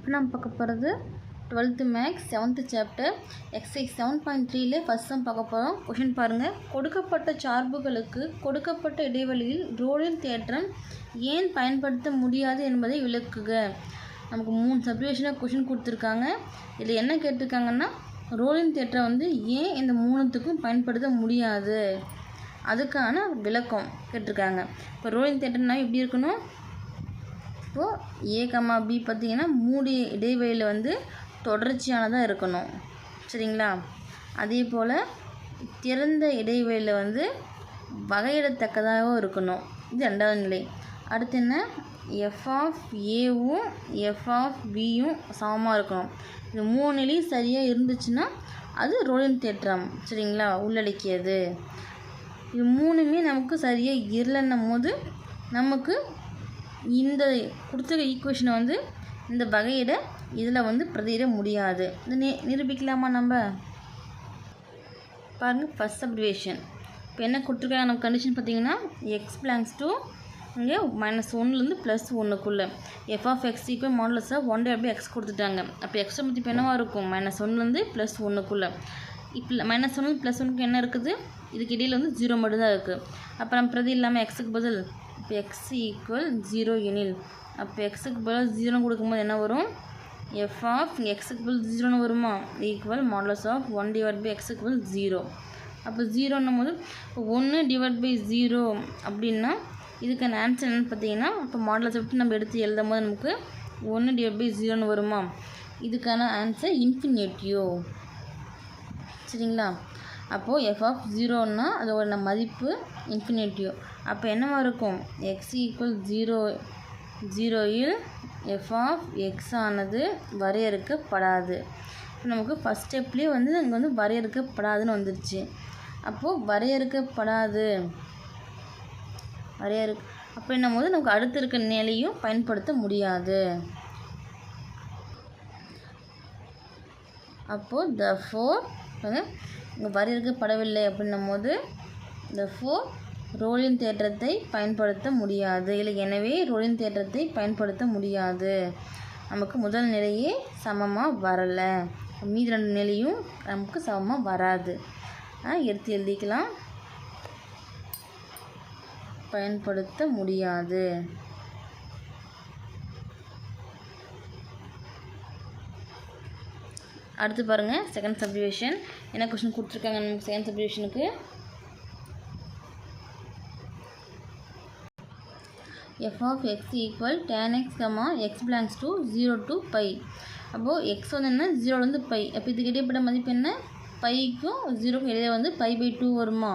இப்போ நம்ம பார்க்க போகிறது twelfth maths seventh chapter exercise seven point த்ரீல ஃபஸ்ட் சம் பார்க்க போகிறோம் கொஷின் பாருங்கள் கொடுக்கப்பட்ட சார்புகளுக்கு கொடுக்கப்பட்ட இடைவெளியில் ரோலின் தேற்றம் ஏன் பயன்படுத்த முடியாது என்பதை விளக்குக. நமக்கு மூணு சப்ரிவேஷனாக கொஷின் கொடுத்துருக்காங்க. இதில் என்ன கேட்டிருக்காங்கன்னா ரோலின் தேற்றம் வந்து ஏன் இந்த மூணுத்துக்கும் பயன்படுத்த முடியாது? அதுக்கான விளக்கம் கேட்டிருக்காங்க. இப்போ ரோலின் தேட்டர்னா எப்படி இருக்கணும்? இப்போது ஏ பி பார்த்தீங்கன்னா மூடி இடைவெளியில் வந்து தொடர்ச்சியானதாக இருக்கணும். சரிங்களா? அதே போல் திறந்த இடைவெளியில் வந்து வகையிடத்தக்கதாகவும் இருக்கணும். இது ரெண்டாவது நிலை. அடுத்து என்ன? எஃப் ஆஃப் ஏவும் எஃப் ஆஃப் பியும் சமமாக இருக்கணும். இது மூணு நிலையும் சரியாக இருந்துச்சுன்னா அது ரோலின் தேற்றம். சரிங்களா? உள்ளடக்கியது. இது மூணுமே நமக்கு சரியாக இல்லைன்னும் போது நமக்கு இந்த கொடுத்துருக்க ஈக்குவேஷனை வந்து இந்த வகையிட இதில் வந்து பிரதியிட முடியாது. இது நி நிரூபிக்கலாமா நம்ம? பாருங்கள் ஃபஸ்ட் சப்டிவேஷன் இப்போ என்ன கொடுத்துருக்காங்க? நம்ம கண்டிஷன் பார்த்தீங்கன்னா எக்ஸ் பிளாங்ஸ் டூ இங்கே மைனஸ் ஒன்றுலேருந்து ப்ளஸ் ஒன்றுக்குள்ளே எஃப் ஆஃப் எக்ஸ் ஈக்குவல் மாடலஸாக ஒன் டே அப்படியே எக்ஸ் கொடுத்துட்டாங்க. அப்போ எக்ஸ்ட்ரா மதிப்பு என்னவாக இருக்கும்? மைனஸ் ஒன்றுலேருந்து ப்ளஸ் ஒன்றுக்குள்ளே இப்போ மைனஸ் ஒன்று ப்ளஸ் ஒன்றுக்கு என்ன இருக்குது? இதுக்கு இடையில் வந்து ஜீரோ மட்டும்தான் இருக்குது அப்போ நம்ம பிரதி இல்லாமல் எக்ஸுக்கு பதில் இப்போ எக்ஸ் ஈக்குவல் ஜீரோ எனில். அப்போ எக்ஸுக்கு பதில் ஜீரோன்னு கொடுக்கும்போது என்ன வரும்? எஃப் ஆஃப் இங்கே எக்ஸுக்கு பதில் ஜீரோன்னு வருமா? Equal modulus of one divide by எக்ஸுக்கு பதில் ஜீரோ அப்போ ஜீரோன்னும் போது இப்போ ஒன்று டிவைட் பை ஜீரோ அப்படின்னா இதுக்கான ஆன்சர் என்னென்னு பார்த்தீங்கன்னா இப்போ மாடலஸ் விட்டு நம்ம எடுத்து எழுதும் போது நமக்கு ஒன்று டிவைட் பை ஜீரோன்னு வருமா? இதுக்கான ஆன்சர் இன்ஃபினிட்டியோ சரிங்களா? அப்போது எஃப் ஆஃப் ஜீரோன்னா அதோட மதிப்பு இன்ஃபினிட்டியோ அப்போ என்னவாக இருக்கும்? எக்ஸ் ஈக்குவல் ஜீரோ ஜீரோயில் எஃப் ஆஃப் எக்ஸ் ஆனது வரையறுக்கப்படாது. இப்போ நமக்கு ஃபஸ்ட் ஸ்டெப்லேயே வந்து அங்கே வந்து வரையறுக்கப்படாதுன்னு வந்துருச்சு. அப்போது வரையறுக்கப்படாது. வரையறு அப்படின்னும் போது நமக்கு அடுத்து இருக்க நிலையும் பயன்படுத்த முடியாது. அப்போது த ஃபோர் இங்கே வரையறுக்கப்படவில்லை அப்படின்னும் போது இந்த ஃபோர் ரோலின் தேற்றத்தை பயன்படுத்த முடியாது. இல்லை எனவே ரோலின் தேற்றத்தை பயன்படுத்த முடியாது. நமக்கு முதல் நிலையே சமமாக வரலை. மீதி ரெண்டு நிலையும் நமக்கு சமமாக வராது. எடுத்து எழுதிக்கலாம். பயன்படுத்த முடியாது. அடுத்து பாருங்கள் செகண்ட் சப்டிவிஷன் என்ன கொஷின் கொடுத்துருக்காங்க நமக்கு second சப்டிவிஷனுக்கு f of x equal tan x comma x belongs to zero to pi அப்போது எக்ஸ் வந்து என்ன? ஜீரோலேருந்து பை அப்போ இதுக்கு இடைப்பட்ட மதிப்பு என்ன? பைக்கும் ஜீரோக்கும் இடையே வந்து பை பை டூ வருமா?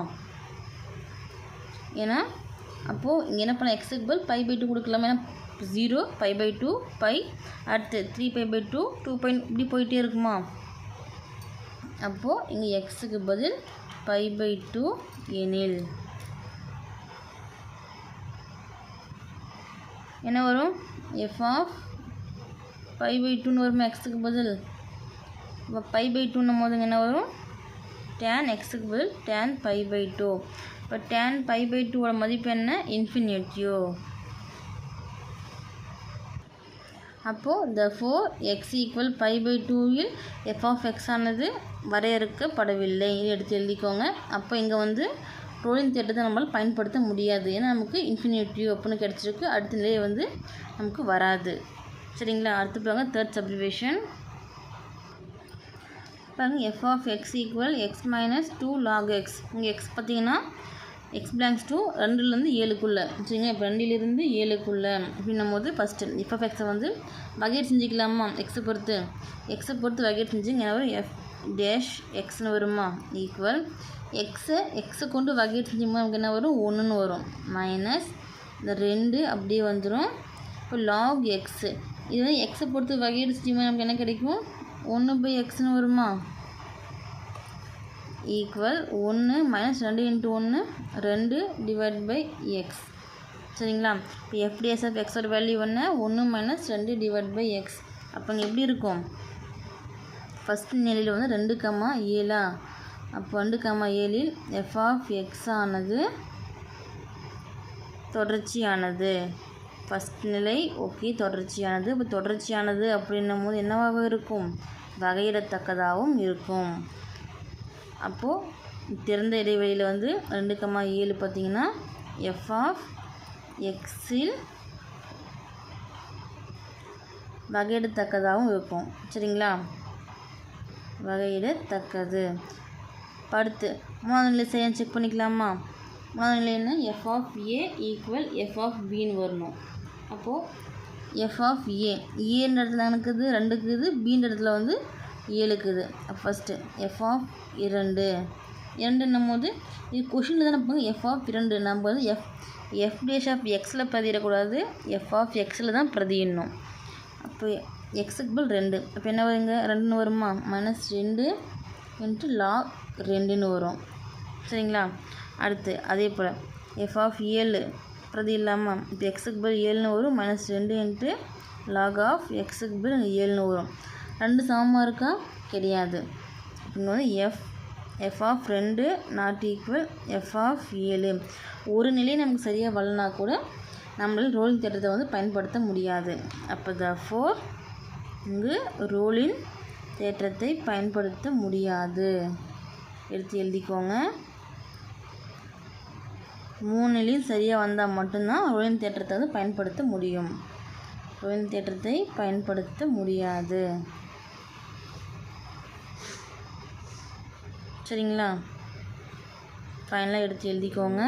ஏன்னா அப்போது இங்கே என்ன பண்ணலாம்? எக்ஸுக்கு பதில் பை பை டூ கொடுக்கலாமா? ஏன்னா zero pi by two pi அடுத்து three pi by two two pi இப்படி போயிட்டே இருக்குமா? அப்போது இங்கே எக்ஸுக்கு பதில் பை பை டூ எனில். என்ன வரும்? எஃப் ஆஃப் பை பை டூன்னு வருமா எக்ஸுக்கு பதில். இப்போ பை பை டூன்னும் போதுங்க என்ன வரும்? டேன் எக்ஸுக்கு பதில் டேன் பை பை டூ இப்போ டேன் பை பை டூவோட மதிப்பு என்ன? இன்ஃபினிட்டியோ அப்போது therefore x equal pi by டூவில் எஃப் ஆஃப் எக்ஸ் ஆனது வரையறுக்கப்படவில்லை. இது எடுத்து எழுதிக்கோங்க. அப்போ இங்கே வந்து ரோலின் தேட்டத்தை நம்மளால் பயன்படுத்த முடியாது. ஏன்னா நமக்கு இன்ஃபினிட்டிவ் அப்படின்னு கிடச்சிருக்கு. அடுத்த நிலையை வந்து நமக்கு வராது. சரிங்களா? அடுத்து பாருங்க தேர்ட் சப்ரிவேஷன் பாருங்கள் f of x equal x minus two log x இங்கே எக்ஸ் பார்த்தீங்கன்னா எக்ஸ் பிளாங்ஸ் டூ ரெண்டுலேருந்து ஏழுக்குள்ளே. சரிங்களா இப்போ ரெண்டிலிருந்து ஏழுக்குள்ளே. அப்படின்னும் போது ஃபஸ்ட்டு எஃப் ஆஃப் எக்ஸை வந்து வகையீடு செஞ்சுக்கலாமா? எக்ஸை பொறுத்து. எக்ஸை பொறுத்து வகையீடு செஞ்சுங்க வரும் எஃப் டேஷ் எக்ஸ்னு வருமா? ஈக்குவல் எக்ஸை எக்ஸை கொண்டு வகையீடு செஞ்சுமா நமக்கு என்ன வரும்? ஒன்றுன்னு வரும். மைனஸ் இந்த ரெண்டு அப்படியே வந்துடும் இப்போ லாக் எக்ஸு இது வந்து எக்ஸை பொறுத்து வகையீடு செஞ்சுமா நமக்கு என்ன கிடைக்கும்? ஒன்று பை எக்ஸ்னு வருமா? ஈக்குவல் ஒன்று மைனஸ் ரெண்டு இன்ட்டு ஒன்று ரெண்டு டிவைட் பை எக்ஸ் சரிங்களா? இப்போ எஃப்டிஎஸ் ஆஃப் எக்ஸோட வேல்யூ என்ன? ஒன்று மைனஸ் ரெண்டு டிவைட் பை எக்ஸ் அப்போ எப்படி இருக்கும்? ஃபஸ்ட்டு நிலையில் வந்து ரெண்டு கம்மா ஏழா? அப்போ ரெண்டு கம்மா ஏழில் எஃப் ஆஃப் எக்ஸ் ஆனது தொடர்ச்சியானது. ஃபஸ்ட் நிலை ஓகே தொடர்ச்சியானது. இப்போ தொடர்ச்சியானது அப்படின்னும் போது என்னவாக இருக்கும்? வகையிடத்தக்கதாகவும் இருக்கும். அப்போது திறந்த இடைவெளியில் வந்து ரெண்டு கம்மா ஏழு பார்த்திங்கன்னா எஃப் ஆஃப் எக்ஸில் வகையிடத்தக்கதாகவும் இருக்கும். சரிங்களா? வகையிடத்தக்கது. அடுத்து மூணாவது நிலை சரியாக செக் பண்ணிக்கலாமா? மூணாவது நிலை என்ன? F of a equal f of பின்னு வரணும். அப்போது எஃப் ஆஃப் ஏ ஏன்ற e இடத்துல எனக்குது ரெண்டுக்குது பீன்ற இடத்துல வந்து ஏழுக்குது ஃபஸ்ட்டு எஃப் ஆஃப் இரண்டு. இரண்டுன்னும் போது இது கொஷினில் தான் பார்ப்போம் எஃப் ஆஃப் இரண்டு. நம்ம வந்து எஃப் எஃப் டேஷ் ஆஃப் எக்ஸில் பதியிடக்கூடாது எஃப் ஆஃப் எக்ஸில் தான் பிரதியிடணும். அப்போ எக்ஸுக்கு பில் ரெண்டு. அப்போ என்ன வருங்க? ரெண்டுன்னு வருமா? மைனஸ் ரெண்டு இன்ட்டு லாக் ரெண்டுன்னு வரும். சரிங்களா? அடுத்து அதே போல். எஃப் ஆஃப் ஏழு. பிரதி இல்லாமல் இப்போ எக்ஸுக்கு பில் ஏழுன்னு வரும். மைனஸ் ரெண்டு இன்ட்டு லாக் ஆஃப் எக்ஸுக்கு பில் ஏழுன்னு வரும். ரெண்டு சமமாக இருக்கா கிடையாது. இங்கே வந்து எஃப் எஃப் ஆஃப் ரெண்டு நாட் ஈக்குவல் எஃப் ஆஃப் ஏழு. ஒரு நிலையை நமக்கு சரியாக வரலனா கூட நம்மளால் ரோலிங் தேட்டத்தை வந்து பயன்படுத்த முடியாது. அப்போ த ஃபோர் இங்கு ரோலின் தேற்றத்தை பயன்படுத்த முடியாது. எடுத்து எழுதிக்கோங்க. மூணு நிலையும் சரியாக வந்தால் மட்டும்தான் ரோலின் தேற்றத்தை வந்து பயன்படுத்த முடியும். ரோலின் தேற்றத்தை பயன்படுத்த முடியாது. சரிங்களா? ஃபைனலாக எடுத்து எழுதிக்கோங்க.